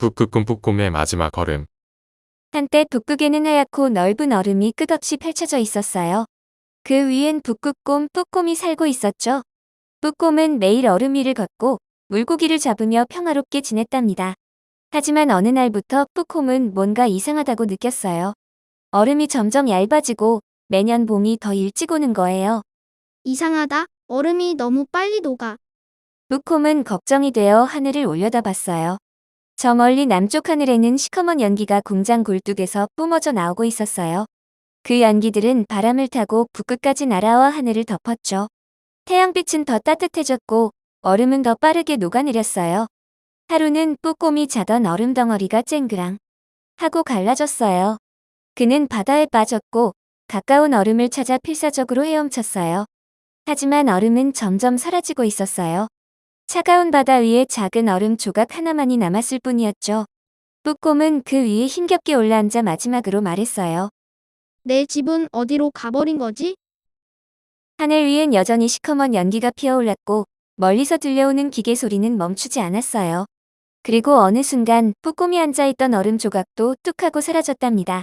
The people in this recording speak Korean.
북극곰 북곰의 마지막 걸음. 한때 북극에는 하얗고 넓은 얼음이 끝없이 펼쳐져 있었어요. 그 위엔 북극곰 뿌꼼이 살고 있었죠. 뿌꼼은 매일 얼음 위를 걷고 물고기를 잡으며 평화롭게 지냈답니다. 하지만 어느 날부터 뿌꼼은 뭔가 이상하다고 느꼈어요. 얼음이 점점 얇아지고 매년 봄이 더 일찍 오는 거예요. 이상하다. 얼음이 너무 빨리 녹아. 뿌콤은 걱정이 되어 하늘을 올려다봤어요. 저 멀리 남쪽 하늘에는 시커먼 연기가 공장 굴뚝에서 뿜어져 나오고 있었어요. 그 연기들은 바람을 타고 북극까지 날아와 하늘을 덮었죠. 태양빛은 더 따뜻해졌고 얼음은 더 빠르게 녹아내렸어요. 하루는 뿌꼼이 자던 얼음 덩어리가 쨍그랑 하고 갈라졌어요. 그는 바다에 빠졌고 가까운 얼음을 찾아 필사적으로 헤엄쳤어요. 하지만 얼음은 점점 사라지고 있었어요. 차가운 바다 위에 작은 얼음 조각 하나만이 남았을 뿐이었죠. 뿌꼼은 그 위에 힘겹게 올라앉아 마지막으로 말했어요. 내 집은 어디로 가버린 거지? 하늘 위엔 여전히 시커먼 연기가 피어올랐고 멀리서 들려오는 기계 소리는 멈추지 않았어요. 그리고 어느 순간 뿌꼼이 앉아있던 얼음 조각도 뚝 하고 사라졌답니다.